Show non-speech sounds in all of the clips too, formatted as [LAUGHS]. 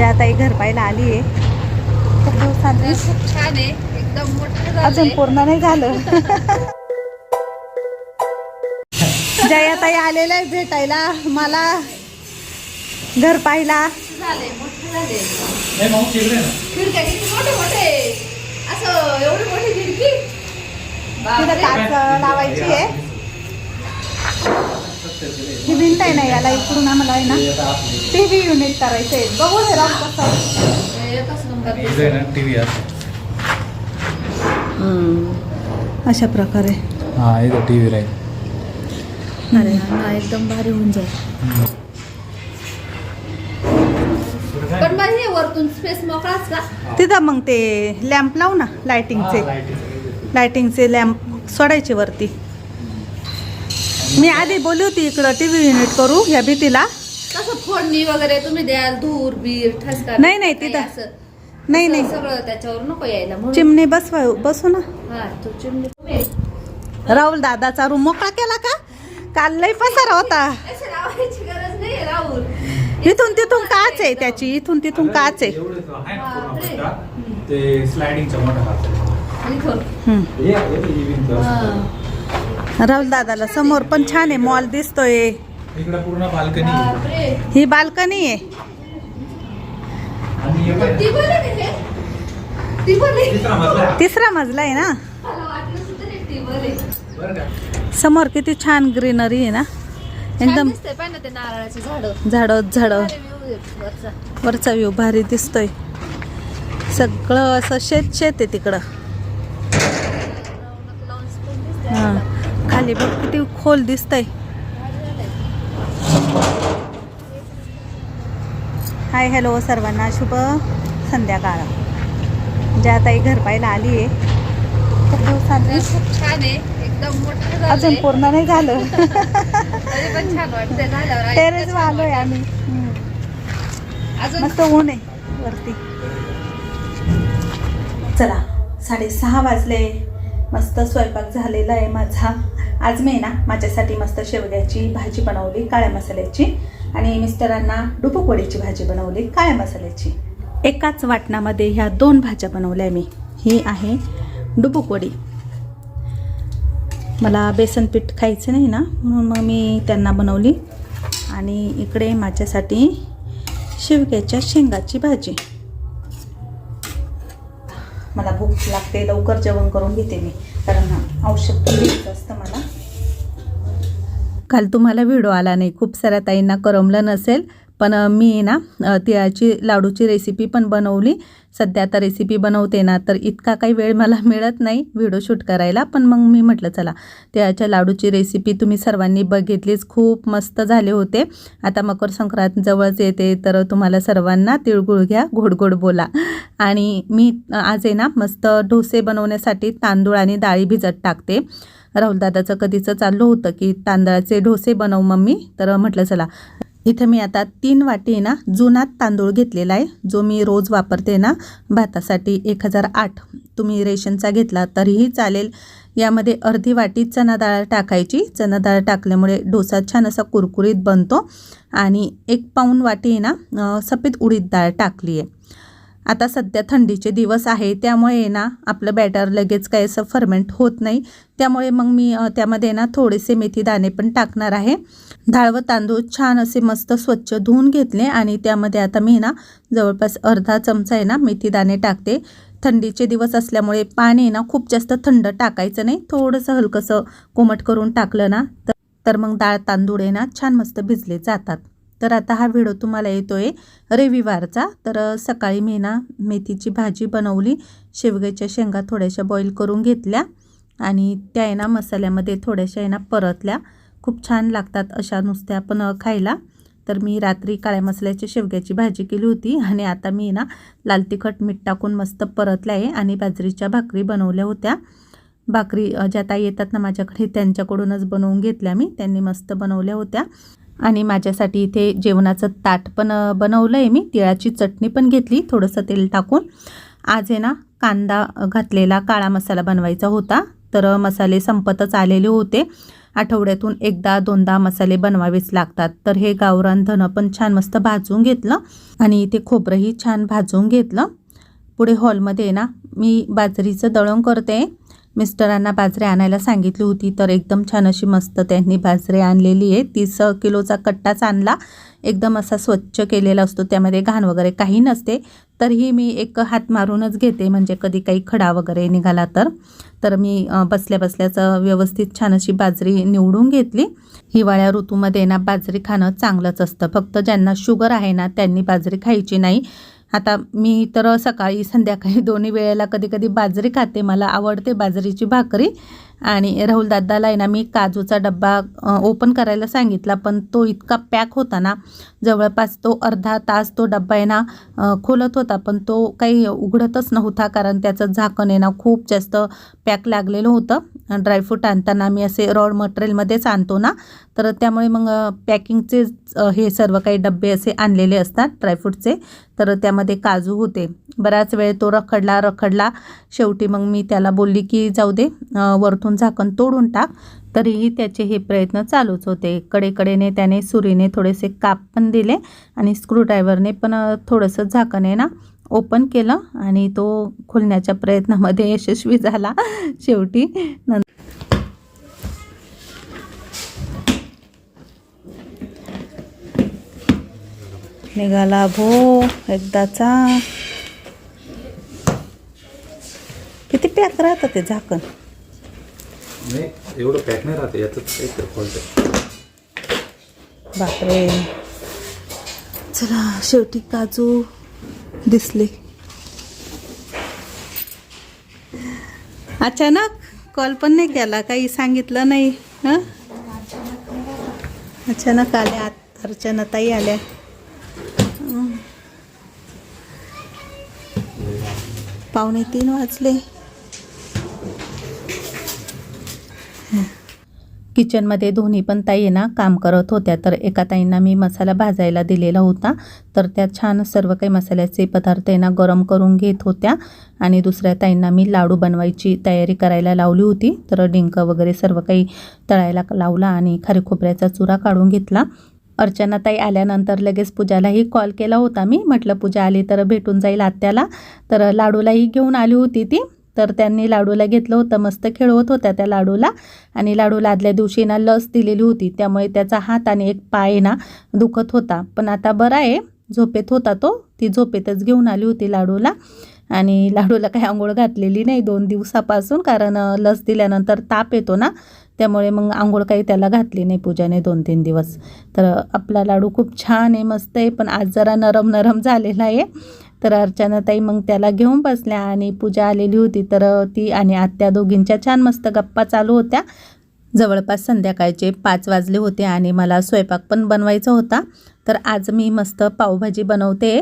जयाताई घर पाहायला आली आहे. खूप दिवसांनी खूप छान आहे. एकदम मोठं अजून. पूर्ण नाही झालं. जयाताई आलेल्या आहे भेटायला. मला घर पाहिला लावायची आहे. ही भिंत आहे ना याला इकडून आम्हाला आहे ना टी व्ही युनिट करायचं आहे बघू हे राम कसं अशा प्रकारे. हा इथं टी व्ही राहील. अरे हा एकदम भारी होऊन जाईल. पण मग हे वरतून स्पेस मोकळाच का? तिथं मग ते लॅम्प लावू ना लायटिंगचे लायटिंगचे लॅम्प सोडायचे वरती. मी आधी बोलली होती इकडं टी व्ही युनिट करू या भीतीला. कसं फोडणी वगैरे तुम्ही द्याल धूर बीर ठसका नाही, नाही, तिथं. असं. नाही नाही. सगळं त्याच्यावर नको यायला म्हणून. चिमणी बसवा बसू ना. हा तो चिमणी राहुल दादाचा रूम मोकळा केला का? काल लय पसारा होता. अशी लावायची गरज नाही राहुल. इथून तिथून काच आहे त्याची इथून तिथून काच आहे. एवढं आहे ना पूर्ण बापरे. पट्टा, ते स्लायडिंगचा मोठा हात इथून हम्म. हे आहे, हे भिंत असते. राहुल दादाला समोर पण छान आहे मॉल दिसतोय. इकडं पूर्ण बाल्कनी बापरे ही बाल्कनी आहे. आणि हे पण ती बोले का हे? ती बोले तिसरा मजला आहे. तिसरा मजला आहे ना? मला वाटलं सुद्धा नाही ती बोले बरं का? समोर किती छान ग्रीनरी आहे ना? एकदम एकदम दिसतंय पाहिजे ते नारळाचे झाड. झाडं झाडं. वरचा. व्ह्यू भारी दिसतोय. सगळं असं शेत शेत आहे तिकडं हां खाली बघ किती खोल दिसतंय. हाय हॅलो सर्वांना. शुभ संध्याकाळ. जयाताई घर पाहायला आली आहे खूप दिवसांनी खूप छान आहे. एकदम मोठं अजून झालंय. पूर्ण नाही झालं. [LAUGHS] तरी पण छान वाटतंय झाल्यावर. टेरेस छान आलोय वाटतंय. आम्ही. हम्म. अजून? मस्त ऊन आहे वरती. चला साडेसहा वाजले. मस्त स्वयंपाक झालेला आहे माझा. आज मी ना माझ्यासाठी मस्त शेवग्याची भाजी बनवली काळ्या मसाल्याची. आणि मिस्टरांना डुपकोडीची भाजी बनवली काळ्या मसाल्याची. एकाच वाटणामध्ये ह्या दोन भाज्या बनवल्या मी. ही आहे डुपकोडी मला बेसन पीठ खायचं नाही ना म्हणून मग मी त्यांना बनवली. आणि इकडे माझ्यासाठी शेवग्याच्या शेंगाची भाजी. मला भूक लागते लवकर जेवण करून घेते मी. कारण औषध घ्यायचं असतं मला. काल तुम्हाला व्हिडिओ आला नाही. खूप साऱ्या ताईंना करमलं नसेल पण मी ना तिळाची लाडूची रेसिपी पण बनवली. सध्या आता रेसिपी बनवते ना तर इतका काही वेळ मला मिळत नाही व्हिडिओ शूट करायला. पण मग मी म्हटलं चला तिळाच्या लाडूची रेसिपी तुम्ही सर्वांनी बघितलीच. खूप मस्त झाले होते. आता मकर संक्रांत जवळच येते तर तुम्हाला सर्वांना तिळगुळ घ्या घोडघोड बोला. आणि मी आज आहे ना मस्त डोसे बनवण्यासाठी तांदूळ आणि डाळी भिजत टाकते. राहुलदादाचं कधीचं चाललं होतं की तांदळाचे डोसे बनव मम्मी. तर म्हटलं चला इथं मी आता तीन वाटी ना जुनात तांदूळ घेतलेला आहे जो मी रोज वापरते ना भातासाठी एक हजार आठ. तुम्ही रेशनचा घेतला तरीही चालेल. यामध्ये अर्धी वाटी चना डाळ टाकायची. चना डाळ टाकल्यामुळे डोसा छान असा कुरकुरीत बनतो. आणि एक पाऊण वाटी ना सफेद उडीद डाळ टाकली आहे. आता सध्या थंडीचे दिवस आहे त्यामुळे ना आपलं बॅटर लगेच काय असं फर्मेंट होत नाही. त्यामुळे मग मी त्यामध्ये ना थोडेसे मेथी दाणे पण टाकणार आहे. डाळ व तांदूळ छान असे मस्त स्वच्छ धुवून घेतले आणि त्यामध्ये आता मी ना जवळपास अर्धा चमचा आहे ना मेथी दाणे टाकते. थंडीचे दिवस असल्यामुळे पाणी ना खूप जास्त थंड टाकायचं नाही. थोडंसं हलकंसं कोमट करून टाकलं ना तर तर मग डाळ तांदूळ आहे ना छान मस्त भिजले जातात. तर आता हा व्हिडिओ तुम्हाला येतो आहे रविवारचा. तर सकाळी मी ना मेथीची भाजी बनवली. शेवग्याच्या शेंगा थोड्याशा बॉईल करून घेतल्या आणि त्या आहे ना मसाल्यामध्ये थोड्याशा आहे ना परतल्या. खूप छान लागतात अशा नुसत्या पण खायला. तर मी रात्री काळ्या मसाल्याची शेवग्याची भाजी केली होती आणि आता मी ना लाल तिखट मीठ टाकून मस्त परतल्या आहे आणि बाजरीच्या भाकरी बनवल्या होत्या. भाकरी ज्या ताई येतात ना माझ्याकडे त्यांच्याकडूनच बनवून घेतल्या मी. त्यांनी मस्त बनवल्या होत्या. आणि माझ्यासाठी इथे जेवणाचं ताट पण बनवलं आहे मी. तिळाची चटणी पण घेतली थोडंसं तेल टाकून. आज आहे ना कांदा घातलेला काळा मसाला बनवायचा होता. तर मसाले संपतच आलेले होते. आठवड्यातून एकदा दोनदा मसाले बनवावेच लागतात. तर हे गावरान धनं पण छान मस्त भाजून घेतलं आणि इथे खोबरंही छान भाजून घेतलं. पुढे हॉलमध्ये ना मी बाजरीचं दळण करते. मिस्टरांना बाजरी आणायला सांगितली होती तर एकदम छान अशी मस्त त्यांनी बाजरी आणलेली आहे. तीस किलोचा कट्टाच आणला. एकदम असा स्वच्छ केलेला असतो. त्यामध्ये घाण वगैरे काही नसते. तरीही मी एक हात मारूनच घेते म्हणजे कधी काही खडा वगैरे निघाला तर. तर मी बसल्या बसल्याचं व्यवस्थित छान अशी बाजरी निवडून घेतली. हिवाळ्या ऋतूमध्ये ना बाजरी खाणं चांगलंच असतं. फक्त ज्यांना शुगर आहे ना त्यांनी बाजरी खायची नाही. आता मी तर सकाळी संध्याकाळी दोन्ही वेळेला कधी कधी बाजरी खाते. मला आवडते बाजरीची भाकरी. आणि राहुल दादाला आहे ना मी काजूचा डब्बा ओपन करायला सांगितला पण तो इतका पॅक होता ना जवळपास तो अर्धा तास तो डब्बा आहे ना खोलत होता पण तो काही उघडतच नव्हता कारण त्याचं झाकण आहे ना खूप जास्त पॅक लागलेलं होतं. ड्रायफ्रूट आणताना मी असे रॉड मटेरियलमध्येच आणतो ना तर त्यामुळे मग पॅकिंगचे हे सर्व काही डब्बे असे आणलेले असतात ड्रायफ्रूटचे तर त्यामध्ये काजू होते. बराच वेळ तो रखडला रखडला. शेवटी मग मी त्याला बोलली की जाऊ दे वरतून वरतून झाकण तोडून टाक तरीही त्याचे हे प्रयत्न चालूच होते. कडेकडेने त्याने सुरीने थोडेसे काप पण दिले आणि स्क्रूड्रायव्हरने पण थोडंसं झाकण आहे ना ओपन केलं आणि तो खोलण्याच्या प्रयत्नामध्ये यशस्वी झाला शेवटी. नंतर निघाला भो एकदाचा किती पॅक राहतं ते झाकण? एवढं पॅक नाही राहते याचं काहीतरी फॉल्ट बापरे. चला शेवटी काजू दिसले. अचानक कॉल पण नाही केला काही सांगितलं नाही हां? अचानक आल्या आत अर्चना ताई आल्या पावणे तीन वाजले. किचनमध्ये दोन्ही पण ताई आहे ना काम करत होत्या. तर एका ताईंना मी मसाला भाजायला दिलेला होता. तर त्या छान सर्व काही मसाल्याचे पदार्थ आहे ना गरम करून घेत होत्या. आणि दुसऱ्या ताईंना मी लाडू बनवायची तयारी करायला लावली होती. तर डिंक वगैरे सर्व काही तळायला लावला आणि खारी खोबऱ्याचा चुरा काढून घेतला. अर्चना ताई आल्यानंतर लगेच पूजालाही कॉल केला होता मी. म्हटलं पूजा आली तर भेटून जाईल आत्याला. तर लाडूलाही घेऊन आली होती ती. तर त्यांनी लाडूला घेतलं होतं मस्त खेळवत होत्या त्या लाडूला. आणि लाडूला आदल्या दिवशी ना लस दिलेली होती त्यामुळे त्याचा हात आणि एक पाय ना दुखत होता. पण आता बरा आहे झोपेत होता तो ती झोपेतच घेऊन आली होती लाडूला. आणि लाडूला काही आंघोळ घातलेली नाही दोन दिवसापासून कारण लस दिल्यानंतर ताप येतो ना त्यामुळे मग आंघोळ काही त्याला घातली नाही पूजाने दोन तीन दिवस. तर आपला लाडू खूप छान आहे मस्त आहे पण आज जरा नरम नरम झालेला आहे. तर अर्चनाताई मग त्याला घेऊन बसल्या आणि पूजा आलेली होती. तर ती आणि आत्या दोघींच्या छान मस्त गप्पा चालू होत्या. जवळपास संध्याकाळचे पाच वाजले होते आणि मला स्वयंपाक पण बनवायचा होता. तर आज मी मस्त पावभाजी बनवते.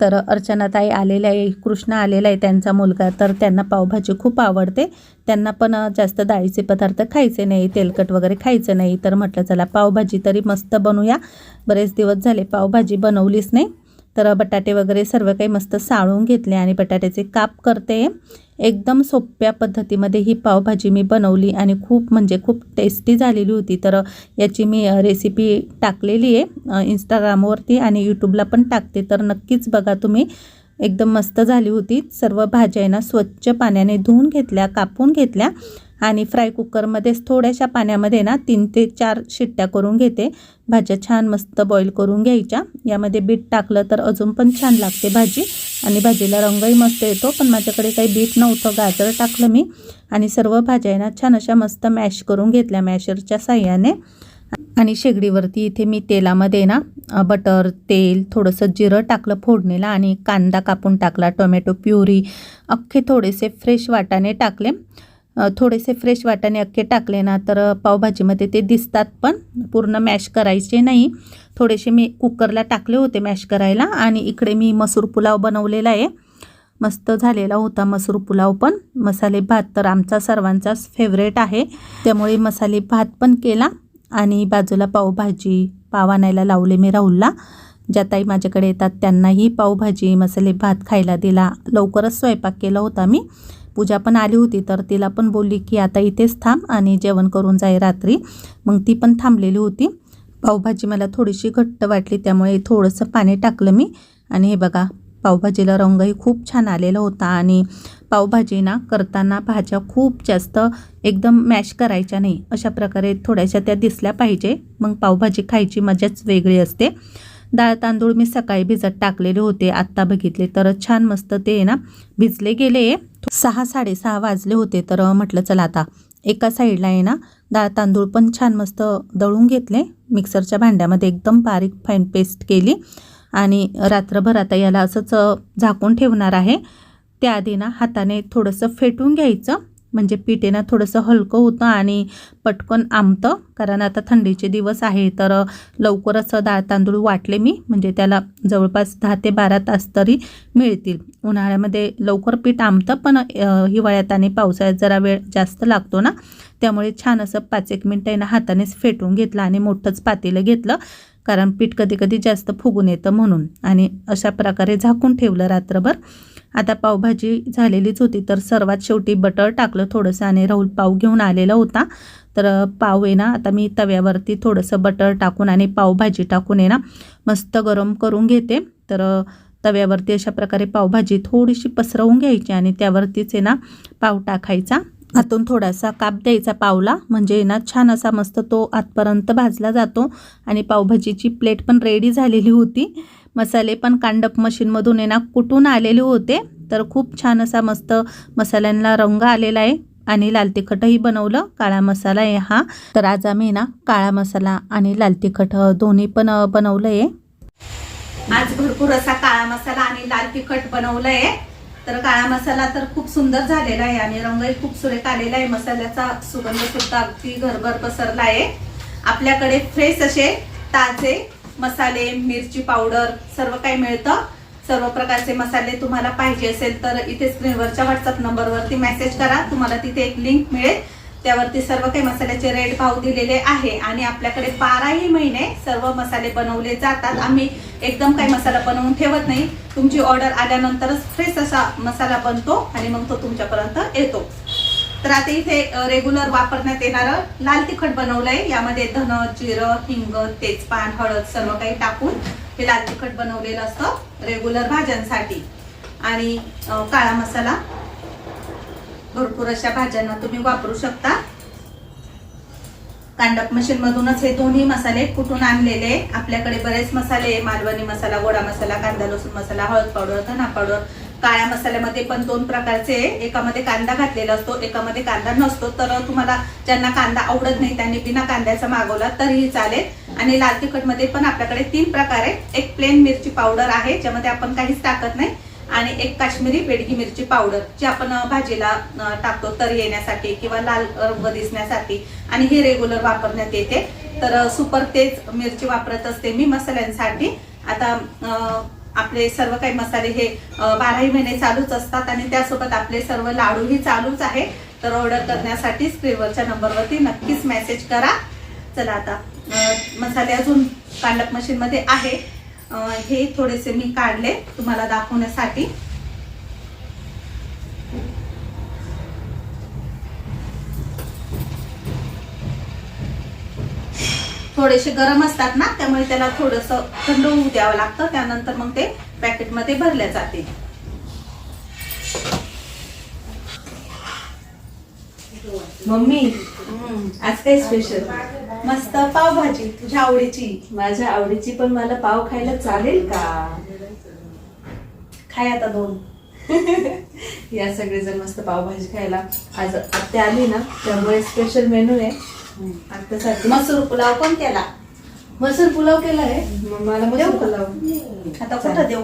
तर अर्चनाताई आलेल्या आहे कृष्ण आलेला आहे त्यांचा मुलगा. तर त्यांना पावभाजी खूप आवडते. त्यांना पण जास्त डाळीचे पदार्थ खायचे नाही तेलकट वगैरे खायचं नाही. तर म्हटलं चला पावभाजी तरी मस्त बनवूया. बरेच दिवस झाले पावभाजी बनवलीच नाही. तर बटाटे वगैरे सर्व काही मस्त साळून घेतले आणि बटाट्याचे काप करते. एकदम सोप्या पद्धतीमध्ये ही पावभाजी मी बनवली आणि खूप म्हणजे खूप टेस्टी झालेली होती. तर याची मी रेसिपी टाकलेली आहे इंस्टाग्रामवरती आणि यूट्यूबला पण टाकते. तर नक्कीच बघा तुम्ही. एकदम मस्त झाली होती. सर्व भाज्या आहे ना स्वच्छ पाण्याने धुवून घेतल्या कापून घेतल्या. आणि फ्राय कुकरमध्येच थोड्याशा पाण्यामध्ये ना तीन ते चार शिट्ट्या करून घेते. भाज्या छान मस्त बॉईल करून घ्यायच्या. यामध्ये बीट टाकलं तर अजून पण छान लागते भाजी. आणि भाजीला रंगही मस्त येतो पण माझ्याकडे काही बीट नव्हतं गाजर टाकलं मी. आणि सर्व भाज्या आहे ना छान अशा मस्त मॅश करून घेतल्या मॅशरच्या साह्याने. आणि शेगडीवरती इथे मी तेलामध्ये ना बटर तेल थोडंसं जिरं टाकलं फोडणीला आणि कांदा कापून टाकला टोमॅटो प्युरी अख्खे थोडेसे फ्रेश वाटाणे टाकले. थोडेसे फ्रेश वाटाणे अख्खे टाकले ना तर पावभाजीमध्ये ते दिसतात पण पूर्ण मॅश करायचे नाही. थोडेसे मी कुकरला टाकले होते मॅश करायला आणि इकडे मी मसूर पुलाव बनवलेला आहे. मस्त झालेला होता मसूर पुलाव पण. मसाले भात तर आमचा सर्वांचाच फेवरेट आहे. त्यामुळे मसाले भात पण केला आणि बाजूला पावभाजी पाव आणायला लावले मी राहुलला. ज्या ताई माझ्याकडे येतात त्यांनाही पावभाजी मसाले भात खायला दिला. लवकरच स्वयंपाक केला होता मी. पूजा पण आली होती तर तिला पण बोलली की आता इथेच थांब आणि जेवण करून जाई रात्री. मग ती पण थांबलेली होती. पावभाजी मला थोडीशी घट्ट वाटली त्यामुळे थोडंसं पाणी टाकलं मी. आणि हे बघा पावभाजीला रंगही खूप छान आलेला होता आणि पावभाजी ना करताना भाज्या खूप जास्त एकदम मॅश करायच्या नाही. अशा प्रकारे थोड्याशा त्या दिसल्या पाहिजे. मग पावभाजी खायची मजाच वेगळी असते. डाळ तांदूळ मी सकाळी भिजत टाकलेले होते आत्ता बघितले. तर छान मस्त ते ना भिजले गेले. सहा साडेसहा वाजले होते तर म्हटलं चला आता एका साईडला आहे ना डाळ तांदूळ पण छान मस्त दळून घेतले. मिक्सरच्या भांड्यामध्ये एकदम बारीक फाईन पेस्ट केली. आणि रात्रभर आता याला असंच झाकून ठेवणार आहे. त्याआधी ना हाताने थोडंसं फेटून घ्यायचं. म्हणजे पीठ आहे ना थोडंसं हलकं होतं आणि पटकन आंबतं कारण आता थंडीचे दिवस आहे तर लवकरच डाळ तांदूळ वाटले मी म्हणजे त्याला जवळपास दहा ते बारा तास तरी मिळतील. उन्हाळ्यामध्ये लवकर पीठ आंबतं पण हिवाळ्यात आणि पावसाळ्यात जरा वेळ जास्त लागतो ना? त्यामुळे छान असं पाच एक मिनटं आहे ना हातानेच फेटून घेतलं आणि मोठंच पातेलं घेतलं कारण पीठ कधी कधी जास्त फुगून येतं म्हणून. आणि अशा प्रकारे झाकून ठेवलं रात्रभर. आता पावभाजी झालेलीच होती तर सर्वात शेवटी बटर टाकलं थोडंसं आणि राहुल पाव घेऊन आलेला होता. तर पाव आहे ना आता मी तव्यावरती थोडंसं बटर टाकून आणि पावभाजी टाकून आहे ना मस्त गरम करून घेते. तर तव्यावरती अशा प्रकारे पावभाजी थोडीशी पसरवून घ्यायची आणि त्यावरतीच आहे ना पाव टाकायचा. आतून थोडासा काप द्यायचा पावला म्हणजे ना छान असा मस्त तो आतपर्यंत भाजला जातो. आणि पावभाजीची प्लेट पण रेडी झालेली होती. मसाले पण कांडप मशीनमधून आहे ना कुटून आलेले होते तर खूप छान असा मस्त मसाल्यांना रंग आलेला आहे. आणि लाल तिखटही बनवलं काळा मसाला आहे हा. तर आज आम्ही ना काळा मसाला आणि लाल तिखट दोन्ही पण बनवलं आहे आज भरपूर असा काळा मसाला आणि लाल तिखट बनवलं आहे तर काळा मसाला तर खूप सुंदर झालेला आहे आणि रंगही खूप सुरेख आलेला आहे. मसाल्याचा सुगंध सुद्धा अगदी घरभर पसरला आहे. आपल्याकडे फ्रेश असे ताजे मसाले मिरची पावडर सर्व काही मिळतं. सर्व प्रकारचे मसाले तुम्हाला पाहिजे असेल तर इथे स्क्रीनवरच्या व्हॉट्सअप नंबरवरती मेसेज करा. तुम्हाला तिथे एक लिंक मिळेल. त्यावरती सर्व काही मसाल्याचे रेट भाव दिलेले आहे. आणि आपल्याकडे बाराही महिने सर्व मसाले बनवले जातात. आम्ही एकदम काही मसाला बनवून ठेवत नाही. तुमची ऑर्डर आल्यानंतरच फ्रेश असा मसाला बनतो आणि मग तो तुमच्यापर्यंत येतो. तर आता इथे रेग्युलर वापरण्यात येणारं लाल तिखट बनवलंय. यामध्ये धन जिरं हिंग तेजपान हळद सर्व काही टाकून हे लाल तिखट बनवलेलं असतं रेग्युलर भाज्यांसाठी. आणि काळा मसाला भरपूर अशा भाज्यांना तुम्ही वापरू शकता. कांडप मशीन मधूनच हे दोन्ही मसाले कुठून आणलेले? आपल्याकडे बरेच मसाले मालवणी मसाला गोडा मसाला कांदा लसूण मसाला हळद पावडर धना पावडर. काळ्या मसाल्यामध्ये पण दोन प्रकारचे एकामध्ये कांदा घातलेला असतो एकामध्ये कांदा नसतो. तर तुम्हाला ज्यांना कांदा आवडत नाही त्यांनी बिना कांद्याचा मागवला तरीही चालेल. आणि लाल तिखटमध्ये पण आपल्याकडे तीन प्रकार आहे एक प्लेन मिरची पावडर आहे ज्यामध्ये आपण काहीच टाकत नाही. आणि एक काश्मीरी बेडगी मिरची पावडर जी आपण भाजीला टाकतो तर येण्यासाठी किंवा लाल रंग दिसण्यासाठी. आणि हे रेग्युलर वापरण्यात येते. तर सुपर तेज मिरची वापरत असते मी मसाल्यांसाठी. आता आपले सर्व काही मसाले हे बाराही महिने चालूच असतात आणि त्यासोबत आपले सर्व लाडूही चालूच आहे. तर ऑर्डर करण्यासाठी स्क्रीनवरच्या नंबरवरती नक्कीच मेसेज करा. चला आता मसाले अजून कांडप मशीनमध्ये आहे. हे थोडेसे मी काढले तुम्हाला दाखवण्यासाठी. थोडेसे गरम असतात ना त्यामुळे त्याला थोडस थंड होऊ द्यावं लागतं. त्यानंतर मग ते पॅकेटमध्ये भरल्या जाते. मम्मी आज काय स्पेशल मस्त पावभाजी तुझ्या आवडीची. माझ्या आवडीची पण मला पाव खायला चालेल का? खाय आता दोन. [LAUGHS] या सगळेजण मस्त पावभाजी खायला आज आत्या आली ना त्यामुळे स्पेशल मेनू आहे. आत्यासाठी मसूर पुलाव पण केला? मसूर पुलाव केला आहे मग मला देऊ मसूर का? पुलाव. आता कुठं देऊ?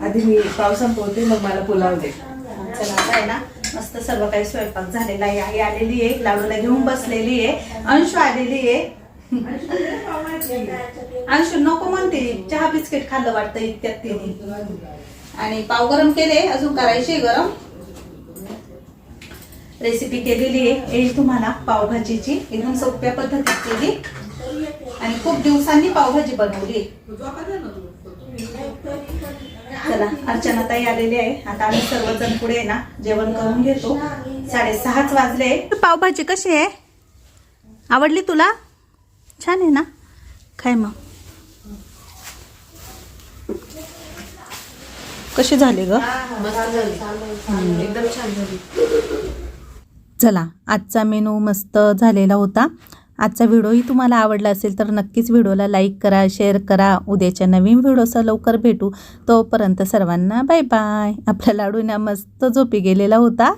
आधी मी पाव संपवते मग मला पुलाव दे. चला आता आहे ना मस्त सर्व काही स्वयंपाक झालेला आहे. आई आलेली आहे लाडूला घेऊन बसलेली आहे. अंशू आलेली आहे. अंशू नको म्हणते. चहा बिस्किट खाल्लं वाटतं इतक्यात तिने. आणि पाव गरम केले अजून करायचे गरम. रेसिपी केलेली आहे. येईल तुम्हाला पावभाजीची. एकदम सोप्या पद्धतीत केली. आणि खूप दिवसांनी पावभाजी बनवली चला अर्चना ताई आलेली आहे. आता आम्ही सर्वजण पुढे आहे ना जेवण करून घेतो. साडेसहाच वाजले. पावभाजी कशी आहे? आवडली तुला? छान आहे ना? काय मग. कशी झाली ग? एकदम छान झाली. चला आजचा मेनू मस्त झालेला होता. आजचा व्हिडिओही तुम्हाला आवडला असेल तर नक्कीच व्हिडिओला लाईक करा शेअर करा. उद्याच्या नवीन व्हिडिओसह लवकर भेटू. तोपर्यंत सर्वांना बाय बाय. आपला लाडू मस्त झोपी गेलेला होता.